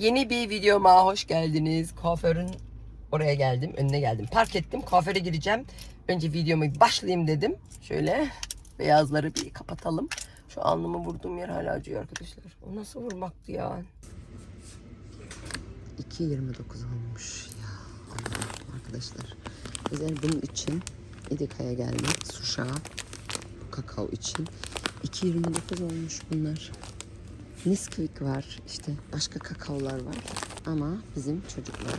Yeni bir videoma hoş geldiniz. Kuaförün oraya geldim, önüne geldim. Park ettim, kuaföre gireceğim. Önce videomu başlayayım dedim. Şöyle beyazları bir kapatalım. Şu alnımı vurduğum yer hala acıyor arkadaşlar. O nasıl vurmaktı ya? 2.29 olmuş ya. Arkadaşlar. Özel bunun için Edeka'ya geldik. Suşa. Kakao için. 2.29 olmuş bunlar. Nesquik var işte başka kakaolar var ama bizim çocuklar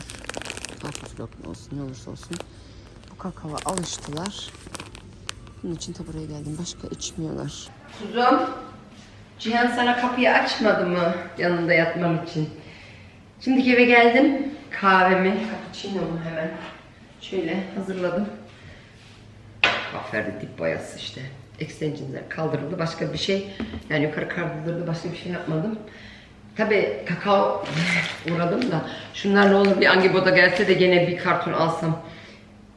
karpuz lokma olsun ne olursa olsun bu kakaoya alıştılar. Bunun için de buraya geldim. Başka içmiyorlar. Kuzum, Cihan sana kapıyı açmadı mı yanında yatmam için? Şimdi eve geldim. Kahvemi, cappuccino'mu hemen şöyle hazırladım. Kahverde dip boyası işte. Extension'lar kaldırıldı. Başka bir şey yani yukarı kaldırıldı. Başka bir şey yapmadım. Tabi kakao uğradım da şunlar ne olur bir Angibot'a gelse de gene bir karton alsam.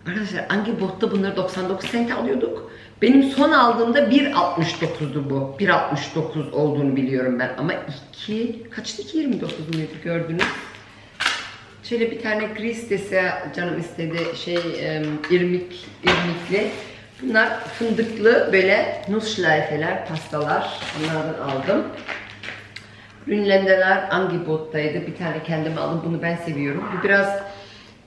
Arkadaşlar Angibot'ta bunları 99 cent alıyorduk. Benim son aldığımda 1.69'du bu. 1.69 olduğunu biliyorum ben ama 2 kaçtı 2.29 muydu gördünüz? Şöyle bir tane gris dese canım istedi şey irmik irmikli. Bunlar fındıklı böyle nusschleifeler, pastalar. Bunlardan aldım. Grünlendeler Angibot'taydı. Bir tane kendime aldım. Bunu ben seviyorum. Bu biraz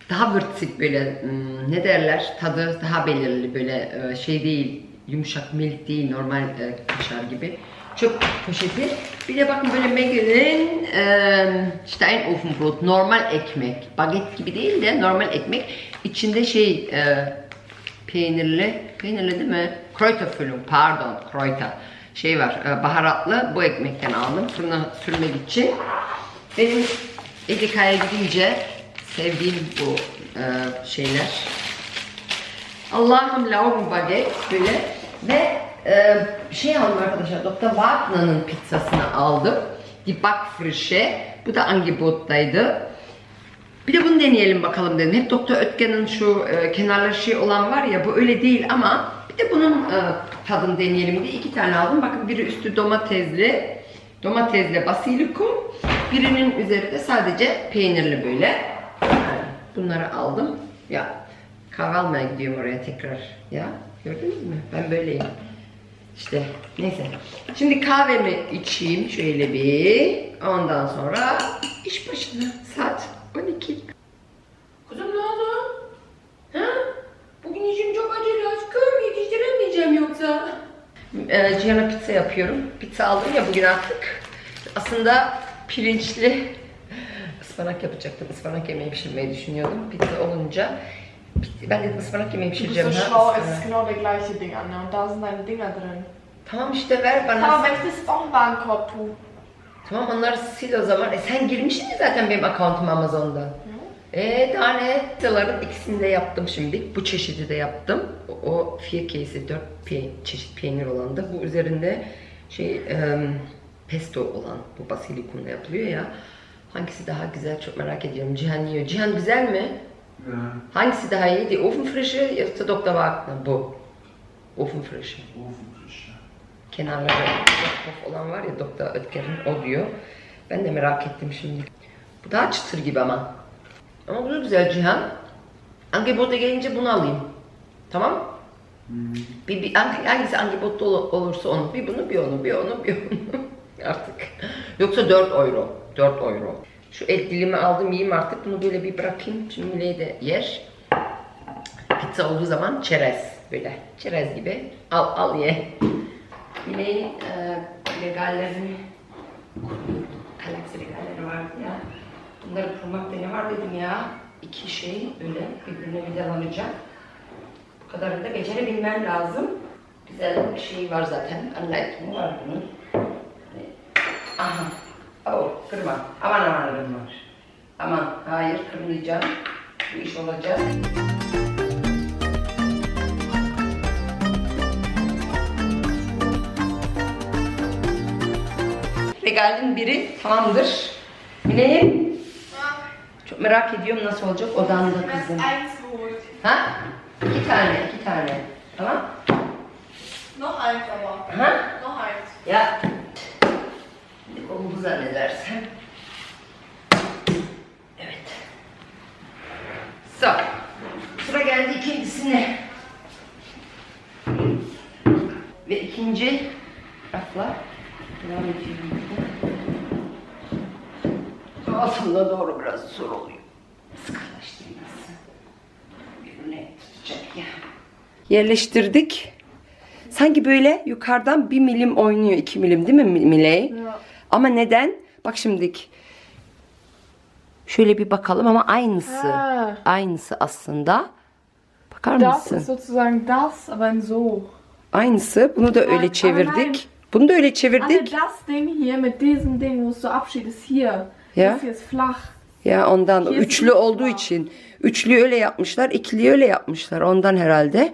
daha vırtsik böyle hmm, ne derler tadı daha belirli böyle e, şey değil yumuşak milk değil normal e, kaşar gibi. Çöp poşeti. Bir de bakın böyle Megan'in e, Steinofenbrot normal ekmek. Baget gibi değil de normal ekmek. İçinde şey e, peynirli, peynirli değil mi? Kräuterfüllung, pardon, Kräuter. Şey var, e, baharatlı bu ekmekten aldım fırına sürmek için. Benim Edeka'ya gidince sevdiğim bu e, şeyler. Allah'ım Laugen Baget böyle ve e, şey aldım arkadaşlar Dr. Wagner'ın pizzasını aldım. Die Backfrische. Bu da Angebot'taydı. Bir de bunu deneyelim bakalım dedim. Hep Doktor Ötken'in şu e, kenarları şey olan var ya bu öyle değil ama bir de bunun e, tadını deneyelim diye iki tane aldım. Bakın biri üstü domatesli, domatesli basilikum. Birinin üzeri de sadece peynirli böyle. Bunları aldım. Ya kahve almaya gidiyorum oraya tekrar. Ya gördünüz mü? Ben böyleyim. İşte neyse. Şimdi kahvemi içeyim şöyle bir. Ondan sonra iş başına. Saat 12. Kuzum ne oldu? Ha? Bugün işim çok acele aşkım. Yetiştiremeyeceğim yoksa. Ee, Cihan'a pizza yapıyorum. Pizza aldım ya bugün artık. Aslında pirinçli ıspanak yapacaktım. Ispanak yemeği pişirmeyi düşünüyordum. Pizza olunca ben dedim ıspanak yemeği Du bist pişireceğim. so schlau, es ıspanak. ist genau der gleiche Ding, Anne. Und da sind deine Dinger drin. Tamam işte ver bana. İch das jetzt auch im Warenkorb. Tamam onları sil o zaman. E sen girmişsin ya zaten benim accountum Amazon'da. E daha ne? Pizzaların ikisini de yaptım şimdi. Bu çeşidi de yaptım. O, o case'i, dört pe- çeşit peynir olan da. Bu üzerinde şey em, pesto olan bu basilikumla yapılıyor ya. Hangisi daha güzel çok merak ediyorum. Cihan yiyor. Cihan güzel mi? Ja, Hangisi daha iyi? Die Ofenfrische yoksa Dr. Wagner? Bu. Ofenfrische. Ofenfrische. Kenarları pof olan var ya Doktor Ötker'in o diyor. Ben de merak ettim şimdi. Bu daha çıtır gibi ama. Ama bu da güzel Cihan. Angebot'a gelince bunu alayım. Tamam? Bir, bir, hangi- hangisi Angebot'ta ol- olursa onu. Bir bunu, bir onu, bir onu, bir onu. artık. Yoksa 4 euro. 4 euro. Şu et dilimi aldım yiyeyim artık. Bunu böyle bir bırakayım. Şimdi Miley de yer. Pizza olduğu zaman çerez. Böyle çerez gibi. Al al ye. Miley'in e, legallerini Galaxy legalleri vardı ya. Bunları kurmakta ne var dedim ya. İki şey böyle birbirine vidalanacak. Bu kadarını da becerebilmem lazım. Güzel bir şey var zaten. Anlatımı var bunun. Hani, aha. Oh, kırma. Aman aman kırma. Aman hayır kırmayacağım. Bu iş olacak. Regalin biri tamamdır. Mine'yim. Çok merak ediyorum nasıl olacak odanda kızım. Ha? İki tane, iki tane. Tamam? Noch eins aber. Ha? Noch eins. Ya. Şimdi kolumu zannedersen. tersine. Ve ikinci rafla devam ediyorum. Aslında doğru biraz zor oluyor. Sıkılaştırması. Birbirine tutacak ya. Yerleştirdik. Sanki böyle yukarıdan bir milim oynuyor, iki milim değil mi Miley? Ama neden? Bak şimdilik. Şöyle bir bakalım ama aynısı. Ha. Aynısı aslında. Bakar Das mısın? ist sozusagen das, aber in so. Aynısı. Bunu da öyle çevirdik. Bunu da öyle Aber çevirdik. das Ding hier mit diesem Ding, wo es so abschießt, ist hier. Ja. Das hier ist flach. Ya ondan Kesinlikle. üçlü olduğu için. Üçlü öyle yapmışlar, ikili öyle yapmışlar. Ondan herhalde.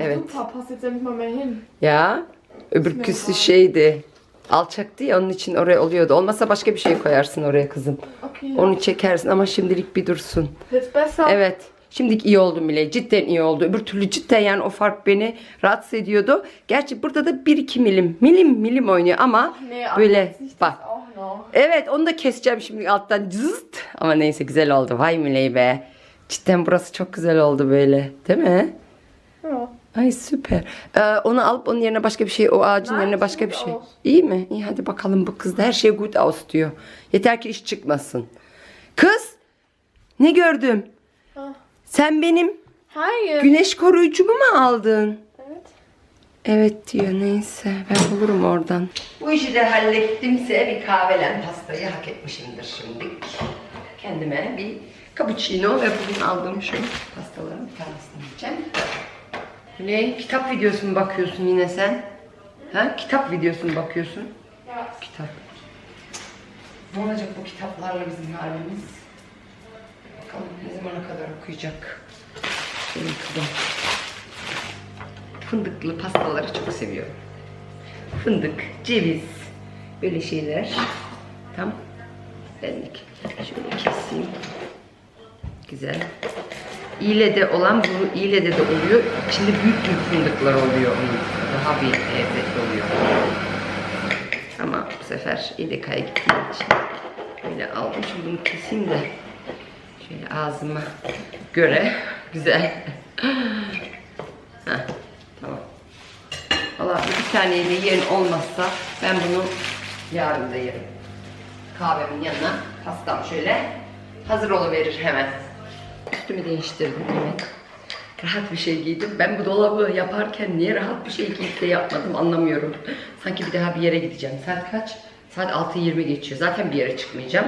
Evet. Super, passt jetzt nicht mal mehr hin. Ya öbürküsü şeydi. Alçaktı ya onun için oraya oluyordu. Olmasa başka bir şey koyarsın oraya kızım. Okay. Onu çekersin ama şimdilik bir dursun. Jetzt besser. Evet. Şimdilik iyi oldu Mile. Cidden iyi oldu. Öbür türlü cidden yani o fark beni rahatsız ediyordu. Gerçi burada da 1-2 milim. Milim milim oynuyor ama Nee, aber böyle jetzt nicht bak. das auch noch. Evet onu da keseceğim şimdi alttan cızıt. Ama neyse güzel oldu. Vay Miley be. Cidden burası çok güzel oldu böyle. Değil mi? Ay süper. Ee, onu alıp onun yerine başka bir şey, o ağacın Nein, yerine başka bir şey. aus. İyi mi? İyi hadi bakalım bu kız da her şey good aus diyor. Yeter ki iş çıkmasın. Kız! Ne gördüm? Ah. Sen benim Hayır. güneş koruyucumu mu aldın? Evet. Evet diyor neyse ben bulurum oradan. Bu işi de hallettimse bir kahvelen pastayı hak etmişimdir şimdi. Kendime bir cappuccino ve bugün aldığım şu pastaların bir tanesini yiyeceğim. Ne? Kitap videosu mu bakıyorsun yine sen? Ha? Kitap videosu mu bakıyorsun? Ja. Kitap. Ne olacak bu kitaplarla bizim halimiz? Bakalım ne zamana kadar okuyacak. Benim kızım. Fındıklı pastaları çok seviyorum. Fındık, ceviz, böyle şeyler. Tam benlik. Şöyle keseyim. Güzel. İğlede olan bu İğlede de oluyor. İçinde büyük büyük fındıklar oluyor onun. Daha bir lezzetli oluyor. Ama bu sefer İleka'ya gittiğim için böyle aldım. Şimdi bunu keseyim de şöyle ağzıma göre güzel. Heh, tamam. Valla bir taneyle yiyen olmazsa ben bunu yarın da yerim. Kahvemin yanına pastam şöyle hazır oluverir hemen. Üstümü değiştirdim evet. Rahat bir şey giydim. Ben bu dolabı yaparken niye rahat bir şey giyip de yapmadım anlamıyorum. Sanki bir daha bir yere gideceğim. Saat kaç? Saat 6.20 geçiyor. Zaten bir yere çıkmayacağım.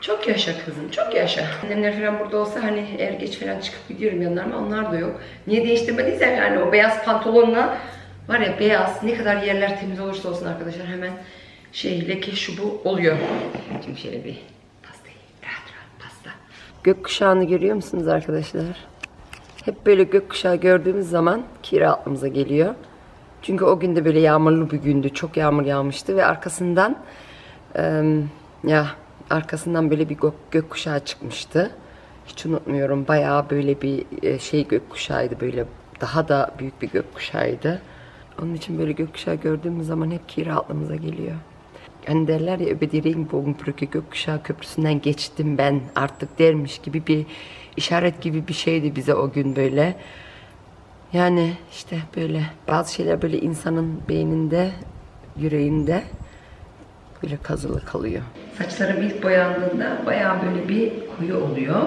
Çok yaşa kızım, çok yaşa. Annemler falan burada olsa hani eğer geç falan çıkıp gidiyorum yanlarına onlar da yok. Niye değiştirmediysem yani o beyaz pantolonla var ya beyaz ne kadar yerler temiz olursa olsun arkadaşlar hemen şey leke şu bu oluyor. Şimdi şöyle bir pastayı rahat rahat pasta. Gökkuşağını görüyor musunuz arkadaşlar? Hep böyle gökkuşağı gördüğümüz zaman kira aklımıza geliyor. Çünkü o gün de böyle yağmurlu bir gündü. Çok yağmur yağmıştı ve arkasından em, ya arkasından böyle bir gök, gökkuşağı çıkmıştı. Hiç unutmuyorum. Bayağı böyle bir e, şey gökkuşağıydı. Böyle daha da büyük bir gökkuşağıydı. Onun için böyle gökkuşağı gördüğümüz zaman hep kira aklımıza geliyor. Hani derler ya öbedi Regenbogenbrücke gökkuşağı köprüsünden geçtim ben artık dermiş gibi bir işaret gibi bir şeydi bize o gün böyle. Yani işte böyle bazı şeyler böyle insanın beyninde, yüreğinde böyle kazılı kalıyor. Saçlarım ilk boyandığında bayağı böyle bir koyu oluyor.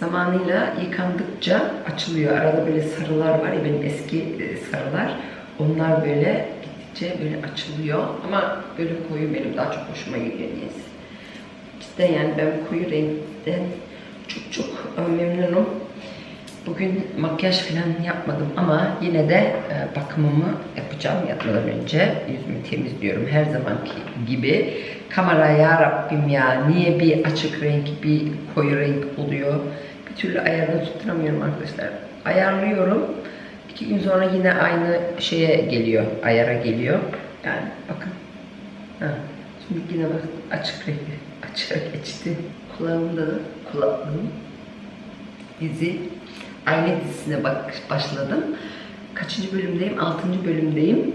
Zamanıyla yıkandıkça açılıyor. Arada böyle sarılar var ya benim eski e, sarılar. Onlar böyle gittikçe böyle açılıyor. Ama böyle koyu benim daha çok hoşuma gidiyor niyeyse. Cidden yani ben koyu renkten çok çok e, memnunum. Bugün makyaj falan yapmadım ama yine de e, bakımımı yapacağım yatmadan önce. Yüzümü temizliyorum her zamanki gibi. Kamera ya Rabbim ya niye bir açık renk bir koyu renk oluyor. Bir türlü ayarını tutturamıyorum arkadaşlar. Ayarlıyorum. İki gün sonra yine aynı şeye geliyor. Ayara geliyor. Yani bakın. Ha, şimdi yine bak açık renk açığa geçti. Kulağımda da kulaklığım dizi Aile dizisine bak başladım. Kaçıncı bölümdeyim? Altıncı bölümdeyim.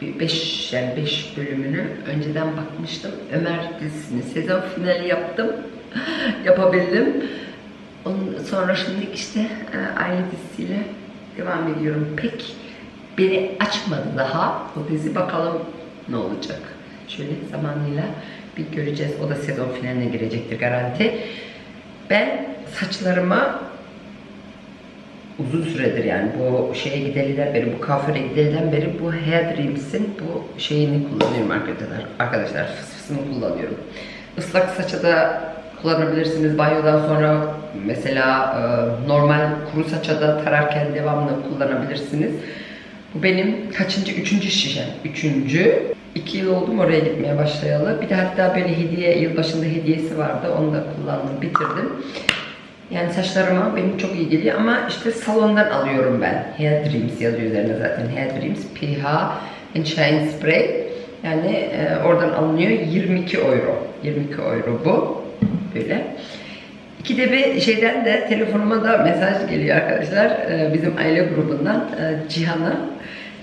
Bir Beş, yani beş bölümünü önceden bakmıştım. Ömer dizisini sezon finali yaptım. Yapabildim. Onun sonra şimdi işte aile dizisiyle devam ediyorum. Pek beni açmadı daha. O dizi bakalım ne olacak. Şöyle zamanıyla bir göreceğiz. O da sezon finaline girecektir garanti. Ben saçlarıma uzun süredir yani bu şeye gideliden beri, bu kuaföre gideliden beri bu Hair Dreams'in bu şeyini kullanıyorum arkadaşlar. Arkadaşlar fısfısını kullanıyorum. Islak saça da kullanabilirsiniz. Banyodan sonra mesela e, normal kuru saça da tararken devamlı kullanabilirsiniz. Bu benim kaçıncı? Üçüncü şişem. Üçüncü. İki yıl oldu mu oraya gitmeye başlayalı. Bir de hatta böyle hediye, yılbaşında hediyesi vardı. Onu da kullandım, bitirdim. Yani saçlarıma benim çok iyi geliyor ama işte salondan alıyorum ben. Hair Dreams yazıyor üzerine zaten. Hair Dreams PH and Shine Spray. Yani e, oradan alınıyor 22 euro. 22 euro bu. Böyle. İkide bir şeyden de telefonuma da mesaj geliyor arkadaşlar. E, bizim aile grubundan e, Cihan'a.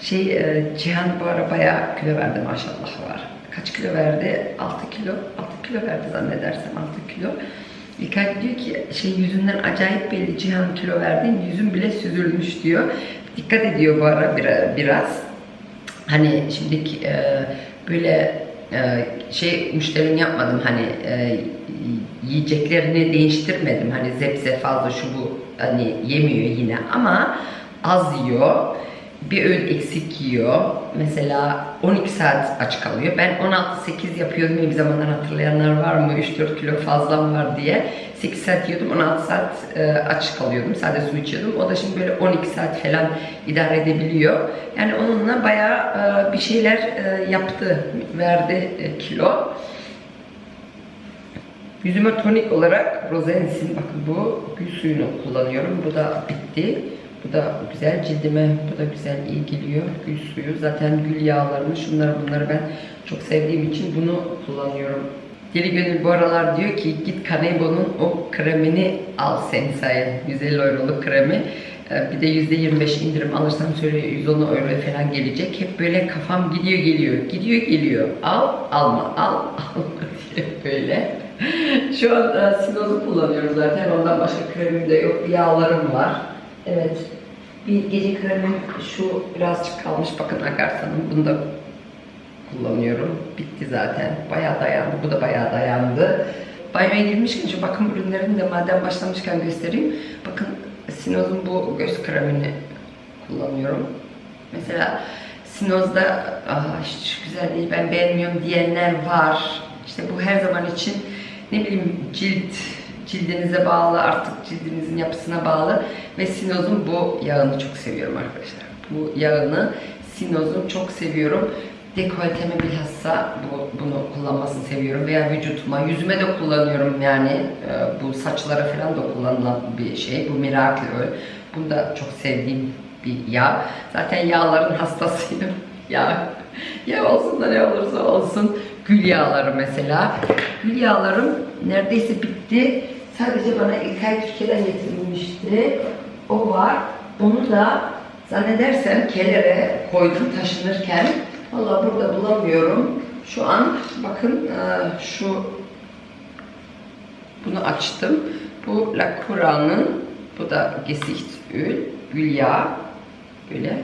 Şey e, Cihan bu ara bayağı kilo verdi maşallah var. Kaç kilo verdi? 6 kilo. 6 kilo verdi zannedersem 6 kilo. İlkay diyor ki şey yüzünden acayip belli Cihan kilo verdin yüzün bile süzülmüş diyor. Dikkat ediyor bu ara biraz. Hani şimdiki e, böyle şey müşterim yapmadım hani yiyeceklerini değiştirmedim hani zepse fazla şu bu hani yemiyor yine ama az yiyor bir öğün eksik yiyor. Mesela 12 saat aç kalıyor. Ben 16-8 yapıyordum ya bir zamanlar hatırlayanlar var mı? 3-4 kilo fazlam var diye. 8 saat yiyordum, 16 saat e, aç kalıyordum. Sadece su içiyordum. O da şimdi böyle 12 saat falan idare edebiliyor. Yani onunla bayağı e, bir şeyler e, yaptı, verdi e, kilo. Yüzüme tonik olarak Rosensin bakın bu gül suyunu kullanıyorum. Bu da bitti. Bu da güzel cildime, bu da güzel iyi geliyor. Gül suyu. Zaten gül yağlarını, şunları bunları ben çok sevdiğim için bunu kullanıyorum. Deli Gönül bu aralar diyor ki git Kanebo'nun o kremini al Sensai. 150 euroluk kremi. Ee, Bir de %25 indirim alırsam söyle 110 euro falan gelecek. Hep böyle kafam gidiyor geliyor. Gidiyor geliyor. Al alma al alma diye böyle. Şu an e, Sinoz'u kullanıyorum zaten. Ondan başka kremim de yok. Yağlarım var. Evet. Bir gece kremim şu birazcık kalmış. Bakın Agarta'nın. Bunu da kullanıyorum. Bitti zaten. Bayağı dayandı. Bu da bayağı dayandı. Banyoya girmişken şu bakım ürünlerini de madem başlamışken göstereyim. Bakın Sinoz'un bu göz kremini kullanıyorum. Mesela Sinoz'da hiç güzel değil ben beğenmiyorum diyenler var. İşte bu her zaman için ne bileyim cilt cildinize bağlı artık cildinizin yapısına bağlı ve Sinoz'un bu yağını çok seviyorum arkadaşlar. Bu yağını Sinoz'un çok seviyorum. Dekolteme bilhassa bu, bunu kullanmasını seviyorum veya vücutuma, yüzüme de kullanıyorum yani Ee, bu saçlara falan da kullanılan bir şey. Bu Miracle Oil. Bunu da çok sevdiğim bir yağ. Zaten yağların hastasıyım. Yağ, yağ olsun da ne olursa olsun. Gül yağları mesela. Gül yağlarım neredeyse bitti. Sadece bana İlkay Türkiye'den getirilmişti. O var. Onu da zannedersem kelere koydum taşınırken. Valla burada bulamıyorum. Şu an bakın e, şu bunu açtım. Bu La Cura'nın bu da Gesichtsöl, gül yağı. Böyle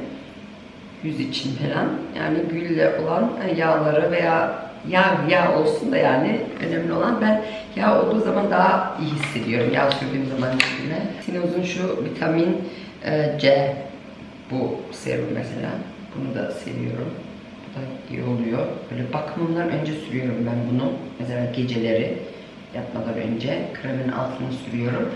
yüz için falan. Yani gülle olan yağları veya yağ yağ olsun da yani önemli olan ben yağ olduğu zaman daha iyi hissediyorum. Yağ sürdüğüm zaman yüzüme. Sinoz'un şu vitamin e, C bu serum mesela. Bunu da seviyorum. Bu da iyi oluyor. Böyle bakımından önce sürüyorum ben bunu. Mesela geceleri yatmadan önce kremin altına sürüyorum.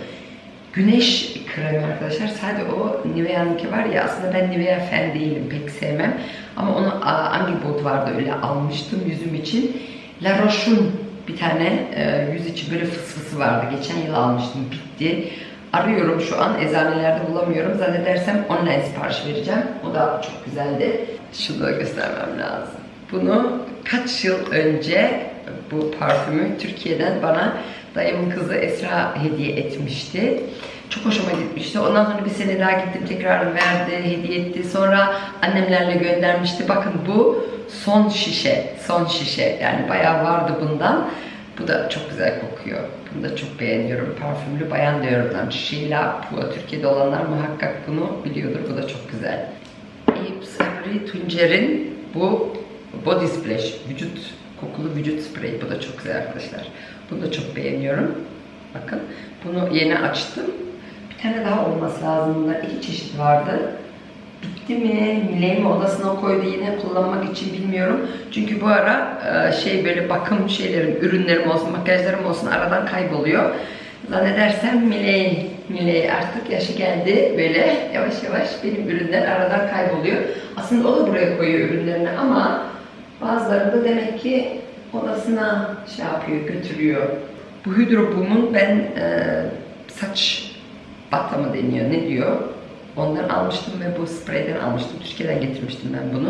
Güneş kremi arkadaşlar. Sadece o Nivea'nınki var ya aslında ben Nivea fan değilim. Pek sevmem. Ama onu hangi bot vardı öyle almıştım yüzüm için. La Roche'un bir tane e, yüz içi böyle fısfısı vardı. Geçen yıl almıştım. Bitti. Arıyorum şu an. Eczanelerde bulamıyorum. Zannedersem online sipariş vereceğim. O da çok güzeldi. Şunu da göstermem lazım. Bunu kaç yıl önce bu parfümü Türkiye'den bana dayımın kızı Esra hediye etmişti. Çok hoşuma gitmişti. Ondan sonra bir sene daha gittim tekrar verdi, hediye etti. Sonra annemlerle göndermişti. Bakın bu son şişe, son şişe. Yani bayağı vardı bundan. Bu da çok güzel kokuyor. Bunu da çok beğeniyorum. Parfümlü bayan deodorant. Sheila Pua. Türkiye'de olanlar muhakkak bunu biliyordur. Bu da çok güzel. Yves Saint Tuncer'in bu Body Splash vücut kokulu vücut spreyi. Bu da çok güzel arkadaşlar. Bunu da çok beğeniyorum. Bakın bunu yeni açtım. Bir tane daha olması lazım. Bunlar iki çeşit vardı. Bitti mi? Miley mi odasına koydu yine kullanmak için bilmiyorum. Çünkü bu ara e, şey böyle bakım şeylerim, ürünlerim olsun, makyajlarım olsun aradan kayboluyor. Zannedersem Miley, Miley artık yaşı geldi böyle yavaş yavaş benim ürünler aradan kayboluyor. Aslında o da buraya koyuyor ürünlerini ama bazıları da demek ki odasına şey yapıyor, götürüyor. Bu Hydro Boom'un ben e, saç bata mı deniyor, ne diyor? Ondan almıştım ve bu spreyden almıştım. Türkiye'den getirmiştim ben bunu.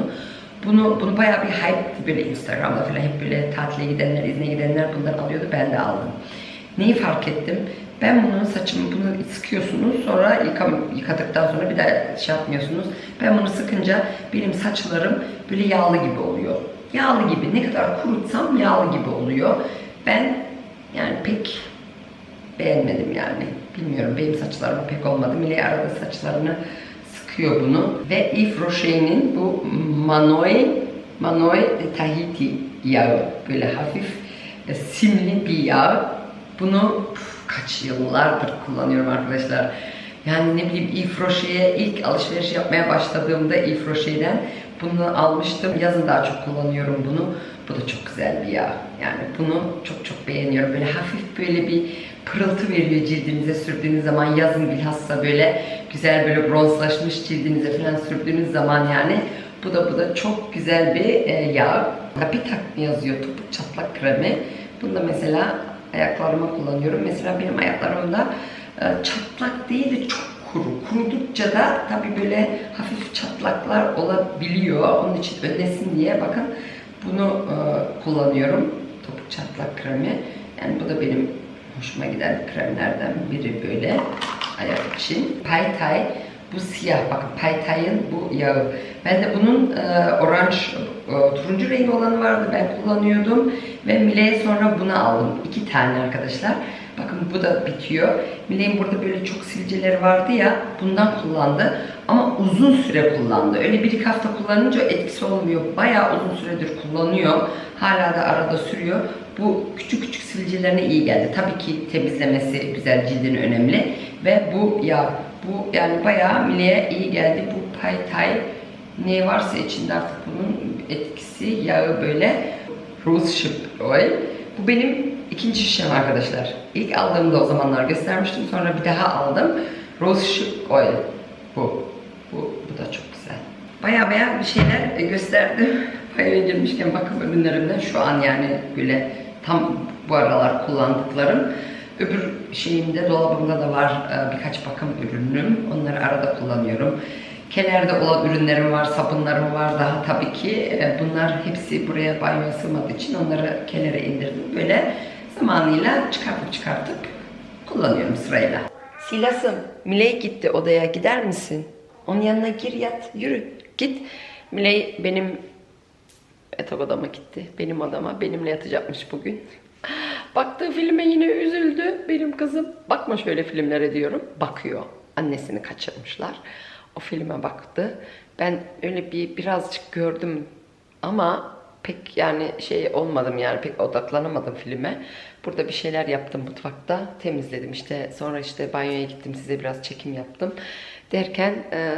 Bunu bunu bayağı bir hype böyle Instagram'da falan hep böyle tatile gidenler, izne gidenler bundan alıyordu. Ben de aldım. Neyi fark ettim? Ben bunun saçımı bunu sıkıyorsunuz sonra yıkam, yıkadıktan sonra bir daha şey yapmıyorsunuz. Ben bunu sıkınca benim saçlarım böyle yağlı gibi oluyor. Yağlı gibi ne kadar kurutsam yağlı gibi oluyor. Ben yani pek beğenmedim yani. Bilmiyorum benim saçlarıma pek olmadı. Miley arada saçlarını sıkıyor bunu. Ve Yves Rocher'in bu Manoy Manoy de Tahiti yağı. Böyle hafif e, simli bir yağ. Bunu kaç yıllardır kullanıyorum arkadaşlar. Yani ne bileyim Yves Rocher'e ilk alışveriş yapmaya başladığımda Yves Rocher'den bunu almıştım. Yazın daha çok kullanıyorum bunu. Bu da çok güzel bir yağ. Yani bunu çok çok beğeniyorum. Böyle hafif böyle bir pırıltı veriyor cildinize sürdüğünüz zaman. Yazın bilhassa böyle güzel böyle bronzlaşmış cildinize falan sürdüğünüz zaman yani bu da bu da çok güzel bir e, yağ. Habitat yazıyor topuk çatlak kremi. Bunu da mesela ayaklarıma kullanıyorum. Mesela benim ayaklarımda e, çatlak değil de çok kuru. Kurudukça da tabii böyle hafif çatlaklar olabiliyor. Onun için önlesin diye bakın bunu e, kullanıyorum. Topuk çatlak kremi. Yani bu da benim hoşuma giden kremlerden biri böyle ayak için. Pay Thai bu siyah. Bakın Pay Thai'ın bu yağı. Ben de bunun e, orange, e, turuncu rengi olanı vardı. Ben kullanıyordum. Ve Mile'ye sonra bunu aldım. İki tane arkadaşlar. Bakın bu da bitiyor. Mile'nin burada böyle çok silceleri vardı ya. Bundan kullandı. Ama uzun süre kullandı. Öyle bir iki hafta kullanınca etkisi olmuyor. Bayağı uzun süredir kullanıyor. Hala da arada sürüyor. Bu küçük küçük silcelerine iyi geldi. Tabii ki temizlemesi güzel cildin önemli. Ve bu yağ. Bu yani bayağı Mile'ye iyi geldi. Bu Pay Thai ne varsa içinde artık bunun etkisi yağı böyle Rose Ship Oil. Bu benim ikinci şişem arkadaşlar. İlk aldığımda o zamanlar göstermiştim. Sonra bir daha aldım. Rose Ship Oil. Bu. Bu, bu da çok güzel. Baya baya bir şeyler gösterdim. Payına girmişken bakım ürünlerimden şu an yani böyle tam bu aralar kullandıklarım. Öbür şeyimde dolabımda da var e, birkaç bakım ürünüm. Onları arada kullanıyorum. Kenarda olan ürünlerim var, sabunlarım var daha tabii ki. E, Bunlar hepsi buraya banyoya sığmadığı için onları kenara indirdim. Böyle zamanıyla çıkartıp çıkartıp kullanıyorum sırayla. Silas'ım, Miley gitti odaya gider misin? Onun yanına gir yat, yürü, git. Miley benim yatak odama gitti. Benim odama, benimle yatacakmış bugün. Baktığı filme yine üzüldü benim kızım. Bakma şöyle filmlere diyorum. Bakıyor. Annesini kaçırmışlar. O filme baktı. Ben öyle bir birazcık gördüm ama pek yani şey olmadım yani pek odaklanamadım filme. Burada bir şeyler yaptım mutfakta. Temizledim işte. Sonra işte banyoya gittim size biraz çekim yaptım. Derken e,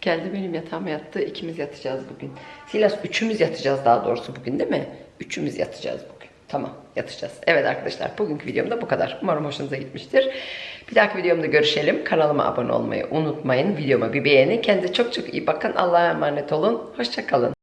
geldi benim yatağıma yattı. İkimiz yatacağız bugün. Silas üçümüz yatacağız daha doğrusu bugün değil mi? Üçümüz yatacağız bugün. Tamam yatacağız. Evet arkadaşlar bugünkü videom da bu kadar. Umarım hoşunuza gitmiştir. Bir dahaki videomda görüşelim. Kanalıma abone olmayı unutmayın. Videoma bir beğeni. Kendinize çok çok iyi bakın. Allah'a emanet olun. Hoşçakalın.